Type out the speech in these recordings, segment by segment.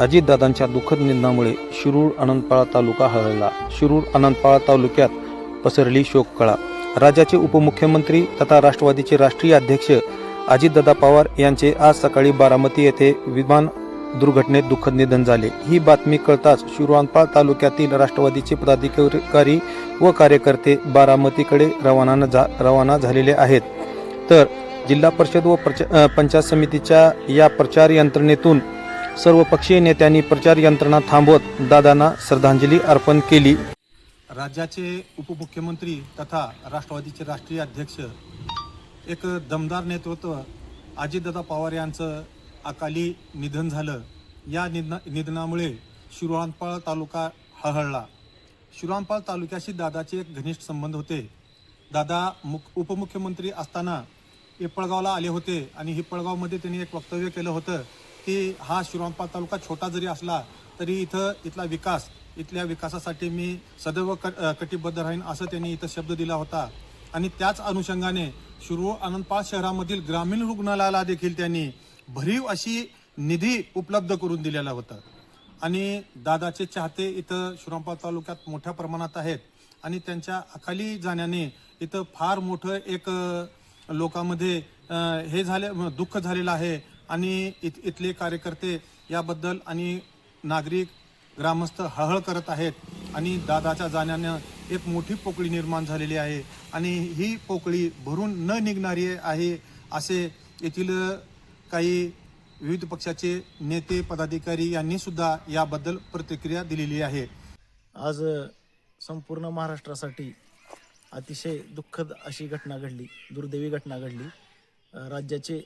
अजितदादांच्या दुःखद निधनामुळे शिरूर अनंतपाळा तालुका हळला शिरूर अनंतपाळा तालुक्यात पसरली शोककळा. राज्याचे उपमुख्यमंत्री तथा राष्ट्रवादीचे राष्ट्रीय अध्यक्ष अजितदादा पवार यांचे आज सकाळी बारामती येथे विमान दुर्घटनेत दुःखद निधन झाले. ही बातमी कळताच शिरूर तालुक्यातील राष्ट्रवादीचे पदाधिकारी व कार्यकर्ते बारामतीकडे रवाना झा रवाना झालेले आहेत. तर जिल्हा परिषद व पंचायत समितीच्या या प्रचार यंत्रणेतून सर्व पक्षीय नेत्यांनी प्रचार यंत्रणा थांबवत दादांना श्रद्धांजली अर्पण केली. राज्याचे उपमुख्यमंत्री तथा राष्ट्रवादीचे राष्ट्रीय अध्यक्ष एक दमदार नेतृत्व अजितदादा पवार यांचं अकाली निधन झालं. या निधना निधनामुळे शिरोळांपाळ तालुका हळहळला. शिरोळांपाळ तालुक्याशी दादाचे एक घनिष्ठ संबंध होते. दादा मुख उपमुख्यमंत्री असताना हिप्पळगावला आले होते आणि हिप्पळगावमध्ये त्यांनी एक वक्तव्य केलं होतं. की हा शिरोळांपाळ तालुका छोटा जरी असला तरी इथं इथला विकास इथल्या विकासासाठी मी सदैव क कटिबद्ध राहीन असं त्यांनी इथं शब्द दिला होता. आणि त्याच अनुषंगाने शिरूर अनंतपाळ शहरामधील ग्रामीण रुग्णालयाला देखील त्यांनी भरीव अशी निधी उपलब्ध करून दिलेला होता. आणि दादाचे चाहते इथं शिरोंपाळ तालुक्यात मोठ्या प्रमाणात आहेत. आणि त्यांच्या अखाली जाण्याने इथं फार मोठं एक लोकांमध्ये हे झाले दुःख झालेलं आहे. आणि इत इथले कार्यकर्ते याबद्दल आणि नागरिक ग्रामस्थ हळहळ करत आहेत आणि दादाच्या जाण्यानं एक मोठी पोकळी निर्माण झालेली आहे आणि ही पोकळी भरून न निघणारी आहे असे येथील काही विविध पक्षाचे नेते पदाधिकारी यांनी सुद्धा याबद्दल प्रतिक्रिया दिलेली आहे. आज संपूर्ण महाराष्ट्रासाठी अतिशय दुःखद अशी घटना घडली दुर्दैवी घटना घडली. राज्याचे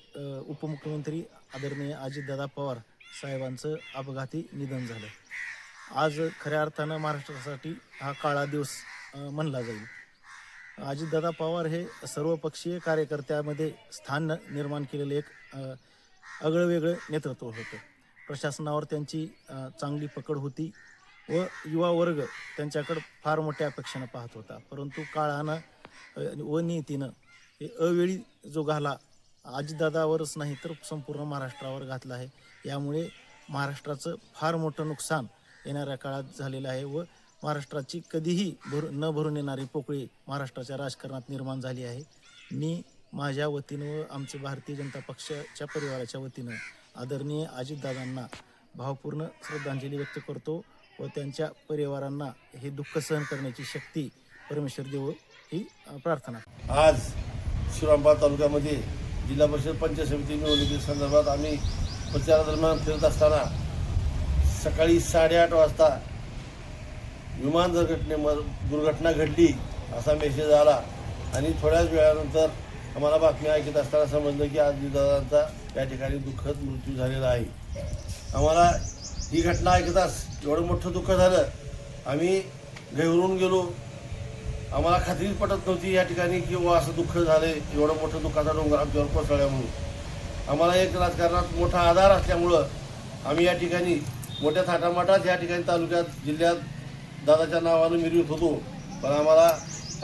उपमुख्यमंत्री आदरणीय अजितदादा पवार साहेबांचं अपघाती निधन झालं. आज खऱ्या अर्थानं महाराष्ट्रासाठी हा काळा दिवस म्हणला जाईल. अजितदादा पवार हे सर्वपक्षीय कार्यकर्त्यामध्ये स्थान निर्माण केलेले एक आगळंवेगळं आगळं वेगळं नेतृत्व होतं. प्रशासनावर त्यांची चांगली पकड होती व युवा वर्ग त्यांच्याकडं फार मोठ्या अपेक्षेनं पाहत होता. परंतु काळानं व नीतीनं हे अवेळी जो घाला अजितदादावरच नाही तर संपूर्ण महाराष्ट्रावर घातला आहे. यामुळे महाराष्ट्राचं फार मोठं नुकसान येणाऱ्या काळात झालेलं आहे व महाराष्ट्राची कधीही भर न भरून येणारी पोकळी महाराष्ट्राच्या राजकारणात निर्माण झाली आहे. मी माझ्या वतीनं व आमचे भारतीय जनता पक्षाच्या परिवाराच्या वतीनं आदरणीय अजितदादांना भावपूर्ण श्रद्धांजली व्यक्त करतो व त्यांच्या परिवारांना हे दुःख सहन करण्याची शक्ती परमेश्वर देव ही प्रार्थना. आज शिवरामपाल तालुक्यामध्ये जिल्हा परिषद पंचायत समिती निवडणुकी संदर्भात आम्ही प्रचारादरम्यान फिरत असताना सकाळी साडेआठ वाजता विमान दुर्घटने दुर्घटना घडली असा मेसेज आला. आणि थोड्याच वेळानंतर आम्हाला बातमी ऐकत असताना समजलं की आज दादांचा या ठिकाणी दुःखद मृत्यू झालेला आहे. आम्हाला ही घटना ऐकताच एवढं मोठं दुःख झालं. आम्ही घेवरून गेलो. आम्हाला खात्रीच पटत नव्हती या ठिकाणी किंवा असं दुःख झालंय एवढं मोठं दुःखाचा डोंगर आमच्यावर कोसळल्या म्हणून. आम्हाला एक राजकारणात मोठा आधार असल्यामुळं आम्ही या ठिकाणी मोठ्या थाटामाटात या ठिकाणी तालुक्यात जिल्ह्यात दादाच्या नावानं मिरवीत होतो. पण आम्हाला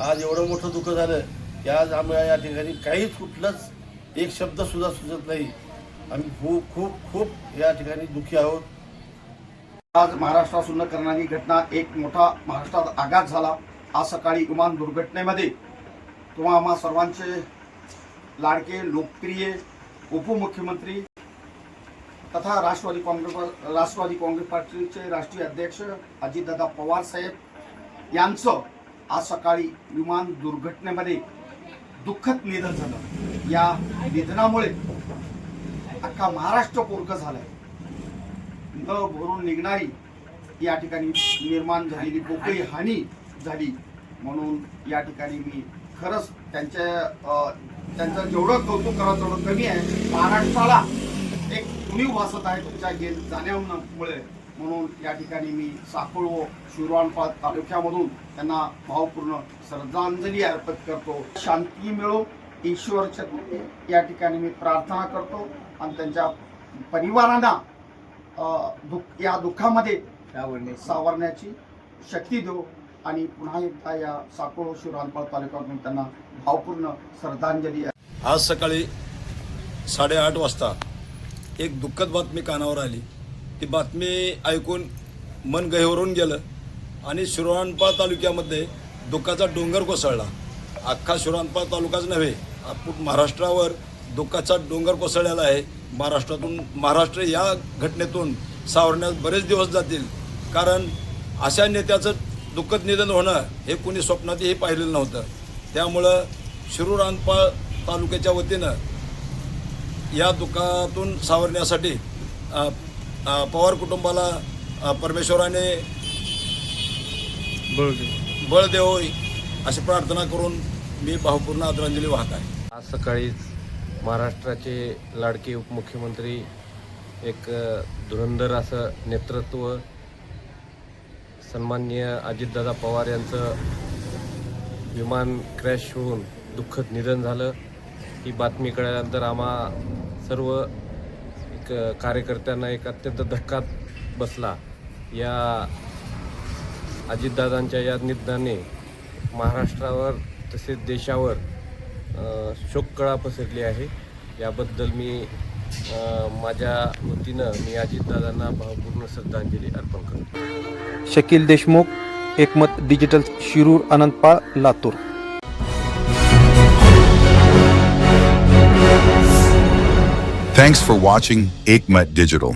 आज एवढं मोठं दुःख झालं की आज आम्हाला या ठिकाणी काहीच कुठलंच एक शब्दसुद्धा सुचत नाही. आम्ही खूप खूप खूप या ठिकाणी दुःखी आहोत. आज महाराष्ट्रात न करणारी घटना एक मोठा महाराष्ट्रात आघात झाला. आज सकाळी विमान दुर्घटनेमध्ये तुम्हा आम्हा सर्वांचे लाडके लोकप्रिय उपमुख्यमंत्री तथा राष्ट्रवादी काँग्रेस राष्ट्रवादी काँग्रेस पार्टीचे राष्ट्रीय अध्यक्ष अजितदादा पवार साहेब यांचं आज सकाळी विमान दुर्घटनेमध्ये दुःखद निधन झालं. या निधनामुळे अख्खा महाराष्ट्र पोरकं झालंय. न भरून निघणारी या ठिकाणी निर्माण झालेली पोकळी हानी झाली. म्हणून या ठिकाणी मी खरंच त्यांच्या त्यांचं जेवढं कौतुक करावं तेवढं कमी आहे. महाराष्ट्राला एक उणीव भासत आहे तुमच्या गे जाण्यामुळे. म्हणून या ठिकाणी मी साकोळ व शिरवाणपाळ तालुक्यामधून त्यांना भावपूर्ण श्रद्धांजली अर्पित करतो. शांती मिळो. ईश्वरच्या या ठिकाणी मी प्रार्थना करतो. आणि त्यांच्या परिवारांना दुःख या दुःखामध्ये सावरण्याची. शक्ती देऊ आणि पुन्हा एकदा या साकोळ शिवरानपाळ तालुक्यातून त्यांना भावपूर्ण श्रद्धांजली आज सकाळी साडेआठ वाजता एक दुःखद बातमी कानावर आली. ती बातमी ऐकून मन गहिवरून गेलं आणि शिरोणपाळ तालुक्यामध्ये दुःखाचा डोंगर कोसळला. अख्खा शिरोणपाळ तालुकाच नव्हे आपण महाराष्ट्रावर दुःखाचा डोंगर कोसळलेला आहे. महाराष्ट्रातून महाराष्ट्र या घटनेतून सावरण्यास बरेच दिवस जातील. कारण अशा नेत्याचं दुःखद निधन होणं हे कोणी स्वप्नातही पाहिलेलं नव्हतं. त्यामुळं शिरूर अनपाळ तालुक्याच्या वतीनं या दुःखातून सावरण्यासाठी पवार कुटुंबाला परमेश्वराने बळ देव अशी प्रार्थना करून मी भावपूर्ण आदरांजली वाहत आहे. आज सकाळीच महाराष्ट्राचे लाडके उपमुख्यमंत्री एक धुरंधर असं नेतृत्व सन्माननीय अजितदादा पवार यांचं विमान क्रॅश होऊन दुःखद निधन झालं. ही बातमी कळल्यानंतर आम्हा सर्व एक कार्यकर्त्यांना एक अत्यंत धक्का बसला. या अजितदादांच्या या निधनाने महाराष्ट्रावर तसेच देशावर शोककळा पसरली आहे. याबद्दल मी माझ्या वतीनं मी अजितदादांना भावपूर्ण श्रद्धांजली अर्पण करतो. Shakeel Deshmukh Ekmat digital Shirur Anantpal Latur thanks for watching Ekmat digital